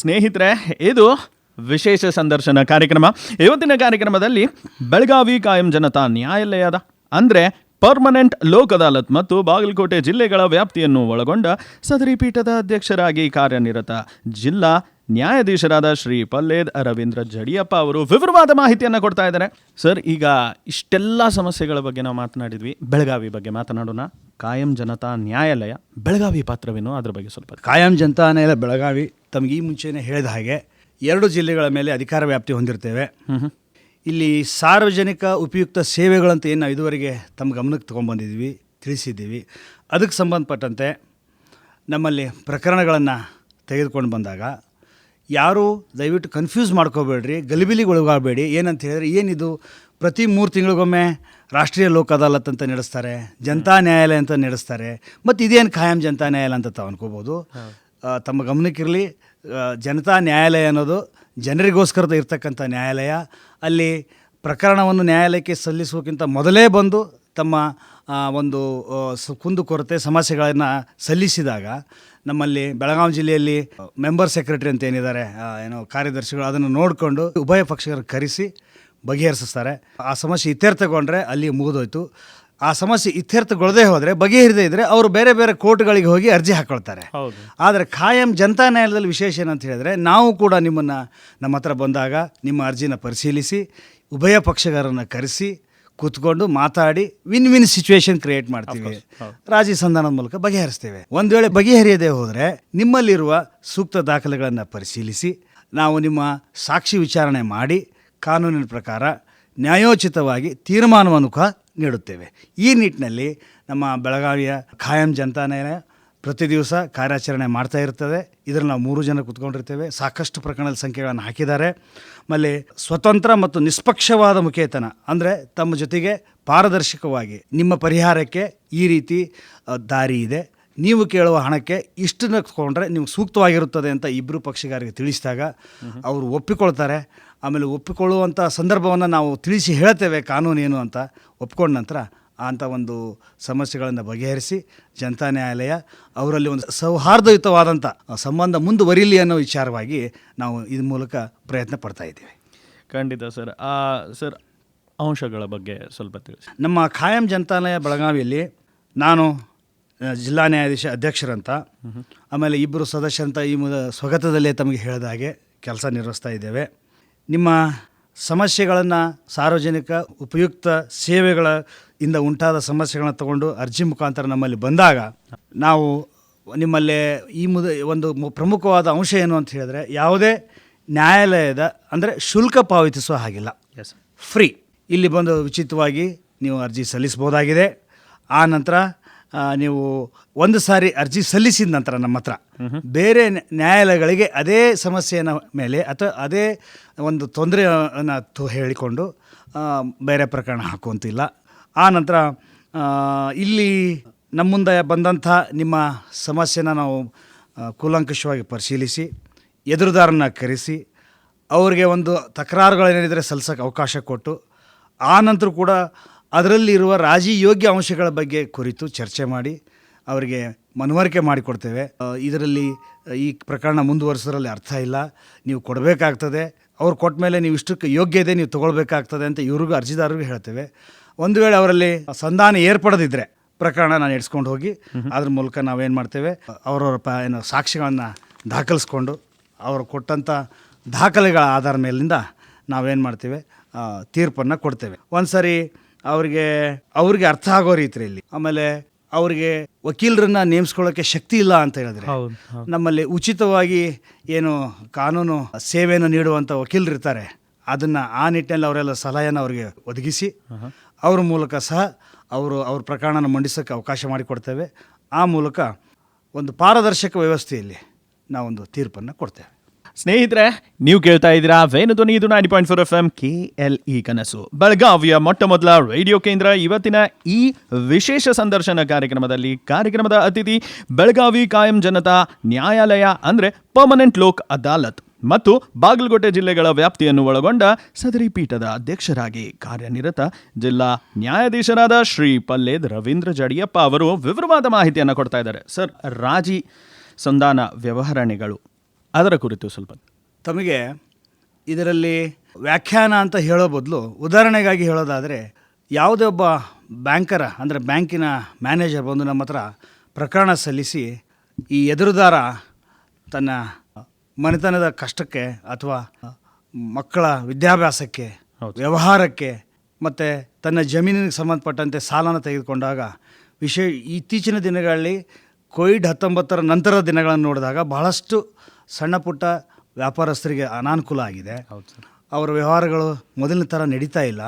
ಸ್ನೇಹಿತರೆ, ಇದು ವಿಶೇಷ ಸಂದರ್ಶನ ಕಾರ್ಯಕ್ರಮ. ಇವತ್ತಿನ ಕಾರ್ಯಕ್ರಮದಲ್ಲಿ ಬೆಳಗಾವಿ ಕಾಯಂ ಜನತಾ ನ್ಯಾಯಾಲಯದ, ಅಂದರೆ ಪರ್ಮನೆಂಟ್ ಲೋಕ್ ಅದಾಲತ್ ಮತ್ತು ಬಾಗಲಕೋಟೆ ಜಿಲ್ಲೆಗಳ ವ್ಯಾಪ್ತಿಯನ್ನು ಒಳಗೊಂಡ ಸದರಿ ಪೀಠದ ಅಧ್ಯಕ್ಷರಾಗಿ ಕಾರ್ಯನಿರತ ಜಿಲ್ಲಾ ನ್ಯಾಯಾಧೀಶರಾದ ಶ್ರೀ ಪಲ್ಲೇದ್ ರವೀಂದ್ರ ಜಡಿಯಪ್ಪ ಅವರು ವಿವರವಾದ ಮಾಹಿತಿಯನ್ನು ಕೊಡ್ತಾ ಇದ್ದಾರೆ. ಸರ್, ಈಗ ಇಷ್ಟೆಲ್ಲ ಸಮಸ್ಯೆಗಳ ಬಗ್ಗೆ ನಾವು ಮಾತನಾಡಿದ್ವಿ. ಬೆಳಗಾವಿ ಬಗ್ಗೆ ಮಾತನಾಡೋಣ. ಕಾಯಂ ಜನತಾ ನ್ಯಾಯಾಲಯ ಬೆಳಗಾವಿ ಪಾತ್ರವೇನು? ಅದ್ರ ಬಗ್ಗೆ ಸ್ವಲ್ಪ ಕಾಯಂ ಜನತಾ ನ್ಯಾಯಾಲಯ ಬೆಳಗಾವಿ ತಮಗೆ ಈ ಮುಂಚೆನೇ ಹೇಳಿದ ಹಾಗೆ ಎರಡು ಜಿಲ್ಲೆಗಳ ಮೇಲೆ ಅಧಿಕಾರ ವ್ಯಾಪ್ತಿ ಹೊಂದಿರ್ತೇವೆ. ಇಲ್ಲಿ ಸಾರ್ವಜನಿಕ ಉಪಯುಕ್ತ ಸೇವೆಗಳಂತ ಏನು ನಾವು ಇದುವರೆಗೆ ತಮ್ಮ ಗಮನಕ್ಕೆ ತೊಗೊಂಬಂದಿದ್ವಿ ತಿಳಿಸಿದ್ದೀವಿ. ಅದಕ್ಕೆ ಸಂಬಂಧಪಟ್ಟಂತೆ ನಮ್ಮಲ್ಲಿ ಪ್ರಕರಣಗಳನ್ನು ತೆಗೆದುಕೊಂಡು ಬಂದಾಗ ಯಾರೂ ದಯವಿಟ್ಟು ಕನ್ಫ್ಯೂಸ್ ಮಾಡ್ಕೋಬೇಡ್ರಿ ಗಲಿಬಿಲಿಗೆ ಒಳಗಾಗಬೇಡಿ. ಏನಂತ ಹೇಳಿದ್ರೆ ಏನಿದು? ಪ್ರತಿ ಮೂರು ತಿಂಗಳಿಗೊಮ್ಮೆ ರಾಷ್ಟ್ರೀಯ ಲೋಕ ಅದಾಲತ್ ಅಂತ ನಡೆಸ್ತಾರೆ ಜನತಾ ನ್ಯಾಯಾಲಯ ಅಂತ ನಡೆಸ್ತಾರೆ ಮತ್ತು ಇದೇನು ಖಾಯಂ ಜನತಾ ನ್ಯಾಯಾಲಯ ಅಂತ ತಾವು ಅನ್ಕೋಬೋದು. ತಮ್ಮ ಗಮನಕ್ಕಿರಲಿ ಜನತಾ ನ್ಯಾಯಾಲಯ ಅನ್ನೋದು ಜನರಿಗೋಸ್ಕರದ ಇರ್ತಕ್ಕಂಥ ನ್ಯಾಯಾಲಯ. ಅಲ್ಲಿ ಪ್ರಕರಣವನ್ನು ನ್ಯಾಯಾಲಯಕ್ಕೆ ಸಲ್ಲಿಸೋಕ್ಕಿಂತ ಮೊದಲೇ ಬಂದು ತಮ್ಮ ಒಂದು ಕುಂದುಕೊರತೆ ಸಮಸ್ಯೆಗಳನ್ನು ಸಲ್ಲಿಸಿದಾಗ ನಮ್ಮಲ್ಲಿ ಬೆಳಗಾವಿ ಜಿಲ್ಲೆಯಲ್ಲಿ ಮೆಂಬರ್ ಸೆಕ್ರೆಟರಿ ಅಂತ ಏನಿದ್ದಾರೆ ಏನು ಕಾರ್ಯದರ್ಶಿಗಳು ಅದನ್ನು ನೋಡಿಕೊಂಡು ಉಭಯ ಪಕ್ಷಗಳ ಕರೆಸಿ ಬಗೆಹರಿಸ್ತಾರೆ. ಆ ಸಮಸ್ಯೆ ಇತ್ಯರ್ಥಗೊಂಡ್ರೆ ಅಲ್ಲಿ ಮುಗಿದೋಯ್ತು. ಆ ಸಮಸ್ಯೆ ಇತ್ಯರ್ಥಗೊಳ್ಳದೆ ಹೋದರೆ ಬಗೆಹರಿದೇ ಇದ್ದರೆ ಅವರು ಬೇರೆ ಬೇರೆ ಕೋರ್ಟ್ಗಳಿಗೆ ಹೋಗಿ ಅರ್ಜಿ ಹಾಕ್ಕೊಳ್ತಾರೆ ಆದರೆ ಖಾಯಂ ಜನತಾ ನ್ಯಾಯಾಲಯದಲ್ಲಿ ವಿಶೇಷ ಏನಂತ ಹೇಳಿದ್ರೆ ನಾವು ಕೂಡ ನಿಮ್ಮನ್ನು ನಮ್ಮ ಹತ್ರ ಬಂದಾಗ ನಿಮ್ಮ ಅರ್ಜಿನ ಪರಿಶೀಲಿಸಿ ಉಭಯ ಪಕ್ಷಗಾರರನ್ನು ಕರೆಸಿ ಕೂತ್ಕೊಂಡು ಮಾತಾಡಿ ವಿನ್ ವಿನ್ ಸಿಚುವೇಶನ್ ಕ್ರಿಯೇಟ್ ಮಾಡ್ತೀವಿ ರಾಜಿ ಸಂಧಾನದ ಮೂಲಕ ಬಗೆಹರಿಸ್ತೇವೆ. ಒಂದು ವೇಳೆ ಬಗೆಹರಿಯದೆ ಹೋದರೆ ನಿಮ್ಮಲ್ಲಿರುವ ಸೂಕ್ತ ದಾಖಲೆಗಳನ್ನು ಪರಿಶೀಲಿಸಿ ನಾವು ನಿಮ್ಮ ಸಾಕ್ಷಿ ವಿಚಾರಣೆ ಮಾಡಿ ಕಾನೂನಿನ ಪ್ರಕಾರ ನ್ಯಾಯೋಚಿತವಾಗಿ ತೀರ್ಮಾನವನ್ನು ನೀಡುತ್ತೇವೆ. ಈ ನಿಟ್ಟಿನಲ್ಲಿ ನಮ್ಮ ಬೆಳಗಾವಿಯ ಖಾಯಂ ಜನತಾ ನ್ಯಾಯಾಲಯ ಪ್ರತಿ ದಿವಸ ಕಾರ್ಯಾಚರಣೆ ಮಾಡ್ತಾ ಇರ್ತದೆ. ಇದರಲ್ಲಿ ನಾವು ಮೂರು ಜನ ಕುತ್ಕೊಂಡಿರ್ತೇವೆ. ಸಾಕಷ್ಟು ಪ್ರಕರಣದ ಸಂಖ್ಯೆಗಳನ್ನು ಹಾಕಿದ್ದಾರೆ. ಮಲ್ಲಿ ಸ್ವತಂತ್ರ ಮತ್ತು ನಿಷ್ಪಕ್ಷವಾದ ಮುಖೇತನ ಅಂದರೆ ತಮ್ಮ ಜೊತೆಗೆ ಪಾರದರ್ಶಕವಾಗಿ ನಿಮ್ಮ ಪರಿಹಾರಕ್ಕೆ ಈ ರೀತಿ ದಾರಿ ಇದೆ. ನೀವು ಕೇಳುವ ಹಣಕ್ಕೆ ಇಷ್ಟನ್ನ ಕೊಂಡ್ರೆ ನಿಮ್ಗೆ ಸೂಕ್ತವಾಗಿರುತ್ತದೆ ಅಂತ ಇಬ್ಬರು ಪಕ್ಷಿಗಾರಿಗೆ ತಿಳಿಸಿದಾಗ ಅವರು ಒಪ್ಪಿಕೊಳ್ತಾರೆ. ಆಮೇಲೆ ಒಪ್ಪಿಕೊಳ್ಳುವಂಥ ಸಂದರ್ಭವನ್ನು ನಾವು ತಿಳಿಸಿ ಹೇಳ್ತೇವೆ ಕಾನೂನು ಏನು ಅಂತ. ಒಪ್ಕೊಂಡ ನಂತರ ಅಂಥ ಒಂದು ಸಮಸ್ಯೆಗಳನ್ನು ಬಗೆಹರಿಸಿ ಜನತಾ ನ್ಯಾಯಾಲಯ ಅವರಲ್ಲಿ ಒಂದು ಸೌಹಾರ್ದಯುತವಾದಂಥ ಸಂಬಂಧ ಮುಂದುವರಿಲಿ ಅನ್ನೋ ವಿಚಾರವಾಗಿ ನಾವು ಇದ್ರ ಮೂಲಕ ಪ್ರಯತ್ನ ಪಡ್ತಾ ಇದ್ದೀವಿ. ಖಂಡಿತ ಸರ್. ಆ ಸರ್ ಅಂಶಗಳ ಬಗ್ಗೆ ಸ್ವಲ್ಪ ತಿಳಿಸಿ. ನಮ್ಮ ಖಾಯಂ ಜನತಾಲಯ ಬೆಳಗಾವಿಯಲ್ಲಿ ನಾನು ಜಿಲ್ಲಾ ನ್ಯಾಯಾಧೀಶ ಅಧ್ಯಕ್ಷರಂತ ಆಮೇಲೆ ಇಬ್ಬರು ಸದಸ್ಯರಂತ ಈ ಮುದ ಸ್ವಗತದಲ್ಲೇ ತಮಗೆ ಹೇಳಿದ ಹಾಗೆ ಕೆಲಸ ನಿರ್ವಹಿಸ್ತಾ ಇದ್ದೇವೆ. ನಿಮ್ಮ ಸಮಸ್ಯೆಗಳನ್ನು ಸಾರ್ವಜನಿಕ ಉಪಯುಕ್ತ ಸೇವೆಗಳ ಇಂದ ಉಂಟಾದ ಸಮಸ್ಯೆಗಳನ್ನ ತಗೊಂಡು ಅರ್ಜಿ ಮುಖಾಂತರ ನಮ್ಮಲ್ಲಿ ಬಂದಾಗ ನಾವು ನಿಮ್ಮಲ್ಲಿ ಈ ಮುದ ಒಂದು ಪ್ರಮುಖವಾದ ಅಂಶ ಏನು ಅಂತ ಹೇಳಿದ್ರೆ ಯಾವುದೇ ನ್ಯಾಯಾಲಯದ ಅಂದರೆ ಶುಲ್ಕ ಪಾವತಿಸುವ ಹಾಗಿಲ್ಲ. Yes free. ಇಲ್ಲಿ ಬಂದು ಉಚಿತವಾಗಿ ನೀವು ಅರ್ಜಿ ಸಲ್ಲಿಸ್ಬೋದಾಗಿದೆ ಆ ನಂತರ ನೀವು ಒಂದು ಸಾರಿ ಅರ್ಜಿ ಸಲ್ಲಿಸಿದ ನಂತರ ನಮ್ಮ ಹತ್ರ ಬೇರೆ ನ್ಯಾ- ನ್ಯಾಯಾಲಯಗಳಿಗೆ ಅದೇ ಸಮಸ್ಯೆಯ ಮೇಲೆ ಅಥವಾ ಅದೇ ಒಂದು ತೊಂದರೆಯನ್ನು ಹೇಳಿಕೊಂಡು ಬೇರೆ ಪ್ರಕರಣ ಹಾಕುವಂತಿಲ್ಲ. ಆ ನಂತರ ಇಲ್ಲಿ ನಮ್ಮ ಮುಂದೆ ಬಂದಂಥ ನಿಮ್ಮ ಸಮಸ್ಯೆನ ನಾವು ಕೂಲಂಕುಷವಾಗಿ ಕೂಲಂಕಷವಾಗಿ ಪರಿಶೀಲಿಸಿ, ಎದುರುದಾರನ್ನ ಕರೆಸಿ, ಅವರಿಗೆ ಒಂದು ತಕರಾರುಗಳೇನಿದ್ರೆ ಸಲ್ಸೋಕ್ಕೆ ಅವಕಾಶ ಕೊಟ್ಟು, ಆ ನಂತರ ಕೂಡ ಅದರಲ್ಲಿರುವ ರಾಜಿ ಯೋಗ್ಯ ಅಂಶಗಳ ಬಗ್ಗೆ ಕುರಿತು ಚರ್ಚೆ ಮಾಡಿ ಅವರಿಗೆ ಮನವರಿಕೆ ಮಾಡಿಕೊಡ್ತೇವೆ. ಇದರಲ್ಲಿ ಈ ಪ್ರಕರಣ ಮುಂದುವರಿಸೋದ್ರಲ್ಲಿ ಅರ್ಥ ಇಲ್ಲ. ನೀವು ಕೊಡಬೇಕಾಗ್ತದೆ. ಅವ್ರು ಕೊಟ್ಟ ಮೇಲೆ ನೀವು ಇಷ್ಟಕ್ಕೆ ಯೋಗ್ಯ ಇದೆ ನೀವು ತೊಗೊಳ್ಬೇಕಾಗ್ತದೆ ಅಂತ ಇವ್ರಿಗೂ ಅರ್ಜಿದಾರರಿಗೂ ಹೇಳ್ತೇವೆ. ಒಂದು ವೇಳೆ ಅವರಲ್ಲಿ ಸಂಧಾನ ಏರ್ಪಡದಿದ್ದರೆ ಪ್ರಕರಣ ನಾನು ಎಡ್ಸ್ಕೊಂಡು ಹೋಗಿ ಅದ್ರ ಮೂಲಕ ನಾವೇನು ಮಾಡ್ತೇವೆ? ಅವರವರ ಪ ಏನು ಸಾಕ್ಷಿಗಳನ್ನು ದಾಖಲಿಸ್ಕೊಂಡು ಅವರು ಕೊಟ್ಟಂಥ ದಾಖಲೆಗಳ ಆಧಾರ ಮೇಲಿಂದ ನಾವೇನು ಮಾಡ್ತೇವೆ? ತೀರ್ಪನ್ನು ಕೊಡ್ತೇವೆ. ಒಂದು ಸರಿ ಅವರಿಗೆ ಅವ್ರಿಗೆ ಅರ್ಥ ಆಗೋ ರೀತಿಯಲ್ಲಿ ಆಮೇಲೆ ಅವ್ರಿಗೆ ವಕೀಲರನ್ನ ನೇಮಿಸ್ಕೊಳ್ಳೋಕೆ ಶಕ್ತಿ ಇಲ್ಲ ಅಂತ ಹೇಳಿದ್ರೆ ನಮ್ಮಲ್ಲಿ ಉಚಿತವಾಗಿ ಏನು ಕಾನೂನು ಸೇವೆಯನ್ನು ನೀಡುವಂಥ ವಕೀಲರು ಇರ್ತಾರೆ ಅದನ್ನು ಆ ನಿಟ್ಟಿನಲ್ಲಿ ಅವರೆಲ್ಲ ಸಲಹೆಯನ್ನು ಅವರಿಗೆ ಒದಗಿಸಿ ಅವ್ರ ಮೂಲಕ ಸಹ ಅವರು ಅವ್ರ ಪ್ರಕರಣನ ಮಂಡಿಸೋಕ್ಕೆ ಅವಕಾಶ ಮಾಡಿಕೊಡ್ತೇವೆ. ಆ ಮೂಲಕ ಒಂದು ಪಾರದರ್ಶಕ ವ್ಯವಸ್ಥೆಯಲ್ಲಿ ನಾವೊಂದು ತೀರ್ಪನ್ನು ಕೊಡ್ತೇವೆ. ಸ್ನೇಹಿತರೆ, ನೀವು ಕೇಳ್ತಾ ಇದ್ದೀರಾ ವೇನು ಧ್ವನಿ, ಇದು nine point four FM K L E E ಕನಸು. ಬೆಳಗಾವಿಯ ಮೊಟ್ಟ ಮೊದಲ ರೇಡಿಯೋ ಕೇಂದ್ರ ಇವತ್ತಿನ ಈ ವಿಶೇಷ ಸಂದರ್ಶನ ಕಾರ್ಯಕ್ರಮದಲ್ಲಿ ಕಾರ್ಯಕ್ರಮದ ಅತಿಥಿ ಬೆಳಗಾವಿ ಕಾಯಂ ಜನತಾ ನ್ಯಾಯಾಲಯ, ಅಂದರೆ ಪರ್ಮನೆಂಟ್ ಲೋಕ್ ಅದಾಲತ್, ಮತ್ತು ಬಾಗಲಕೋಟೆ ಜಿಲ್ಲೆಗಳ ವ್ಯಾಪ್ತಿಯನ್ನು ಒಳಗೊಂಡ ಸದರಿ ಪೀಠದ ಅಧ್ಯಕ್ಷರಾಗಿ ಕಾರ್ಯನಿರತ ಜಿಲ್ಲಾ ನ್ಯಾಯಾಧೀಶರಾದ ಶ್ರೀ ಪಲ್ಲೇದ್ ರವೀಂದ್ರ ಜಡಿಯಪ್ಪ ಅವರು ವಿವರವಾದ ಮಾಹಿತಿಯನ್ನು ಕೊಡ್ತಾ ಇದ್ದಾರೆ. ಸರ್, ರಾಜಿ ಸಂಧಾನ ವ್ಯವಹರಣೆಗಳು. ಅದರ ಕುರಿತು ಸ್ವಲ್ಪ ತಮಗೆ ಇದರಲ್ಲಿ ವ್ಯಾಖ್ಯಾನ ಅಂತ ಹೇಳೋ ಬದಲು ಉದಾಹರಣೆಗಾಗಿ ಹೇಳೋದಾದರೆ ಯಾವುದೇ ಒಬ್ಬ ಬ್ಯಾಂಕರ ಅಂದರೆ ಬ್ಯಾಂಕಿನ ಮ್ಯಾನೇಜರ್ ಬಂದು ನಮ್ಮ ಹತ್ರ ಪ್ರಕರಣ ಸಲ್ಲಿಸಿ ಈ ಎದುರುದಾರ ತನ್ನ ಮನೆತನದ ಕಷ್ಟಕ್ಕೆ ಅಥವಾ ಮಕ್ಕಳ ವಿದ್ಯಾಭ್ಯಾಸಕ್ಕೆ. ವ್ಯವಹಾರಕ್ಕೆ ಮತ್ತು ತನ್ನ ಜಮೀನಿಗೆ ಸಂಬಂಧಪಟ್ಟಂತೆ ಸಾಲನ ತೆಗೆದುಕೊಂಡಾಗ ವಿಶೇಷ ಇತ್ತೀಚಿನ ದಿನಗಳಲ್ಲಿ ಕೋವಿಡ್ ಹತ್ತೊಂಬತ್ತರ ನಂತರದ ದಿನಗಳನ್ನು ನೋಡಿದಾಗ ಬಹಳಷ್ಟು ಸಣ್ಣ ಪುಟ್ಟ ವ್ಯಾಪಾರಸ್ಥರಿಗೆ ಅನಾನುಕೂಲ ಆಗಿದೆ. ಅವರ ವ್ಯವಹಾರಗಳು ಮೊದಲಿನ ಥರ ನಡೀತಾ ಇಲ್ಲ.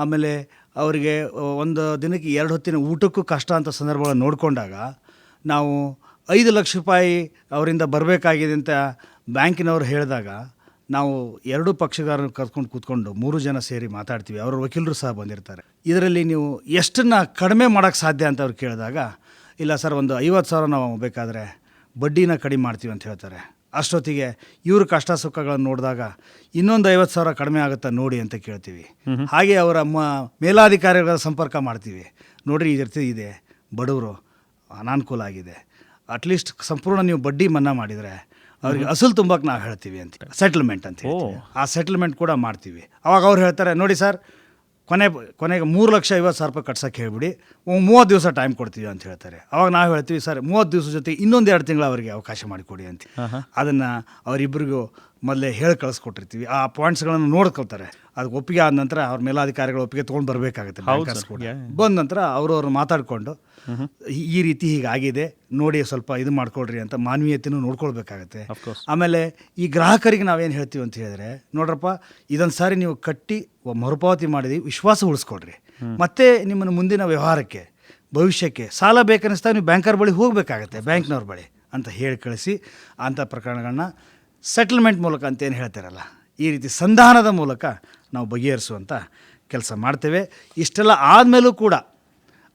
ಆಮೇಲೆ ಅವರಿಗೆ ಒಂದು ದಿನಕ್ಕೆ ಎರಡು ಹೊತ್ತಿನ ಊಟಕ್ಕೂ ಕಷ್ಟ ಅಂತ ಸಂದರ್ಭಗಳನ್ನು ನೋಡಿಕೊಂಡಾಗ ನಾವು ಐದು ಲಕ್ಷ ರೂಪಾಯಿ ಅವರಿಂದ ಬರಬೇಕಾಗಿದೆ ಅಂತ ಬ್ಯಾಂಕಿನವರು ಹೇಳಿದಾಗ ನಾವು ಎರಡೂ ಪಕ್ಷಗಾರರು ಕರ್ಕೊಂಡು ಕೂತ್ಕೊಂಡು ಮೂರು ಜನ ಸೇರಿ ಮಾತಾಡ್ತೀವಿ. ಅವರ ವಕೀಲರು ಸಹ ಬಂದಿರ್ತಾರೆ. ಇದರಲ್ಲಿ ನೀವು ಎಷ್ಟನ್ನು ಕಡಿಮೆ ಮಾಡೋಕ್ಕೆ ಸಾಧ್ಯ ಅಂತ ಅವ್ರು ಕೇಳಿದಾಗ ಇಲ್ಲ ಸರ್ ಒಂದು ಐವತ್ತು ಸಾವಿರ ನಾವು ಬೇಕಾದರೆ ಬಡ್ಡಿನ ಕಡಿಮೆ ಮಾಡ್ತೀವಿ ಅಂತ ಹೇಳ್ತಾರೆ. ಅಷ್ಟೊತ್ತಿಗೆ ಇವ್ರ ಕಷ್ಟ ಸುಖಗಳನ್ನು ನೋಡಿದಾಗ ಇನ್ನೊಂದು ಐವತ್ತು ಸಾವಿರ ಕಡಿಮೆ ಆಗುತ್ತಾ ನೋಡಿ ಅಂತ ಕೇಳ್ತೀವಿ. ಹಾಗೆ ಅವರ ಮ ಮೇಲಾಧಿಕಾರಿಗಳ ಸಂಪರ್ಕ ಮಾಡ್ತೀವಿ. ನೋಡಿರಿ ಈ ರೀತಿ ಇದೆ. ಬಡವರು ಅನಾನುಕೂಲ ಆಗಿದೆ. ಅಟ್ಲೀಸ್ಟ್ ಸಂಪೂರ್ಣ ನೀವು ಬಡ್ಡಿ ಮನ್ನಾ ಮಾಡಿದರೆ ಅವ್ರಿಗೆ ಅಸಲು ತುಂಬಕ್ಕೆ ನಾವು ಹೇಳ್ತೀವಿ ಅಂತ ಸೆಟಲ್ಮೆಂಟ್ ಅಂತ ಹೇಳ್ತೀವಿ. ಆ ಸೆಟಲ್ಮೆಂಟ್ ಕೂಡ ಮಾಡ್ತೀವಿ. ಅವಾಗ ಅವ್ರು ಹೇಳ್ತಾರೆ ನೋಡಿ ಸರ್ ಕೊನೆ ಕೊನೆಗೆ ಮೂರು ಲಕ್ಷ ಐವತ್ತು ಸಾವಿರ ರೂಪಾಯಿ ಕಟ್ಸೋಕ್ಕೆ ಹೇಳ್ಬಿಡಿ. ಒಂದು ಮೂವತ್ತು ದಿವಸ ಟೈಮ್ ಕೊಡ್ತೀವಿ ಅಂತ ಹೇಳ್ತಾರೆ. ಅವಾಗ ನಾವು ಹೇಳ್ತೀವಿ ಸರ್ ಮೂವತ್ತು ದಿವಸ ಜೊತೆ ಇನ್ನೊಂದು ಎರಡು ತಿಂಗಳು ಅವರಿಗೆ ಅವಕಾಶ ಮಾಡಿಕೊಡಿ ಅಂತ. ಅದನ್ನು ಅವರಿಬ್ಬರಿಗೂ ಮೊದಲೇ ಹೇಳಿ ಕಳಿಸ್ಕೊಟ್ಟಿರ್ತೀವಿ. ಆ ಪಾಯಿಂಟ್ಸ್ಗಳನ್ನು ನೋಡ್ಕೊಳ್ತಾರೆ. ಅದಕ್ಕೆ ಒಪ್ಪಿಗೆ ಆದ ನಂತರ ಅವ್ರ ಮೇಲಾಧಿಕಾರಿಗಳ ಒಪ್ಪಿಗೆ ತೊಗೊಂಡು ಬರಬೇಕಾಗುತ್ತೆ ಬಂದ ನಂತರ ಅವ್ರವ್ರು ಮಾತಾಡಿಕೊಂಡು ಈ- ರೀತಿ ಹೀಗಾಗಿದೆ ನೋಡಿ ಸ್ವಲ್ಪ ಇದು ಮಾಡ್ಕೊಳ್ರಿ ಅಂತ ಮಾನವೀಯತೆನೂ ನೋಡ್ಕೊಳ್ಬೇಕಾಗತ್ತೆ. ಆಮೇಲೆ ಈ ಗ್ರಾಹಕರಿಗೆ ನಾವೇನು ಹೇಳ್ತೀವಿ ಅಂತ ಹೇಳಿದ್ರೆ ನೋಡ್ರಪ್ಪ ಇದೊಂದು ಸಾರಿ ನೀವು ಕಟ್ಟಿ ಮರುಪಾವತಿ ಮಾಡಿದ್ವಿ ವಿಶ್ವಾಸ ಉಳಿಸ್ಕೊಡ್ರಿ. ಮತ್ತೆ ನಿಮ್ಮನ್ನು ಮುಂದಿನ ವ್ಯವಹಾರಕ್ಕೆ ಭವಿಷ್ಯಕ್ಕೆ ಸಾಲ ಬೇಕನ್ನಿಸ್ತಾ ನೀವು ಬ್ಯಾಂಕರ್ ಬಳಿ ಹೋಗಬೇಕಾಗತ್ತೆ ಬ್ಯಾಂಕ್ನವ್ರ ಬಳಿ ಅಂತ ಹೇಳಿ ಕಳಿಸಿ ಅಂಥ ಪ್ರಕರಣಗಳನ್ನ ಸೆಟಲ್ಮೆಂಟ್ ಮೂಲಕ ಅಂತೇನು ಹೇಳ್ತಾರಲ್ಲ ಈ ರೀತಿ ಸಂಧಾನದ ಮೂಲಕ ನಾವು ಬಗೆಹರಿಸುವಂಥ ಕೆಲಸ ಮಾಡ್ತೇವೆ. ಇಷ್ಟೆಲ್ಲ ಆದಮೇಲೂ ಕೂಡ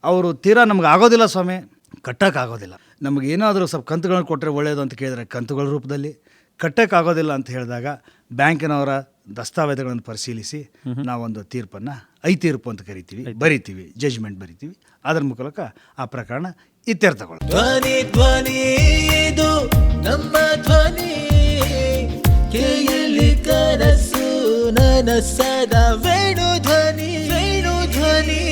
ಅವರು ತೀರಾ ನಮ್ಗೆ ಆಗೋದಿಲ್ಲ ಸ್ವಾಮಿ ಕಟ್ಟೋಕ್ಕಾಗೋದಿಲ್ಲ ನಮಗೆ ಏನಾದರೂ ಸ್ವಲ್ಪ ಕಂತುಗಳನ್ನು ಕೊಟ್ಟರೆ ಒಳ್ಳೆಯದು ಅಂತ ಕೇಳಿದರೆ ಕಂತುಗಳ ರೂಪದಲ್ಲಿ ಕಟ್ಟೋಕ್ಕಾಗೋದಿಲ್ಲ ಅಂತ ಹೇಳಿದಾಗ ಬ್ಯಾಂಕಿನವರ ದಸ್ತಾವೇಜುಗಳನ್ನು ಪರಿಶೀಲಿಸಿ ನಾವೊಂದು ತೀರ್ಪನ್ನು ಐ ತೀರ್ಪು ಅಂತ ಕರಿತೀವಿ ಬರಿತೀವಿ ಜಜ್ಮೆಂಟ್ ಬರಿತೀವಿ. ಅದರ ಮೂಲಕ ಆ ಪ್ರಕರಣ ಇತ್ಯರ್ಥಗೊಳ್ಳುತ್ತೆ. ಕಿವಿಯಲ್ಲಿ ಕನಸು ನನಸದ ವೇಣು ಧ್ವನಿ ವೇಣು ಧ್ವನಿ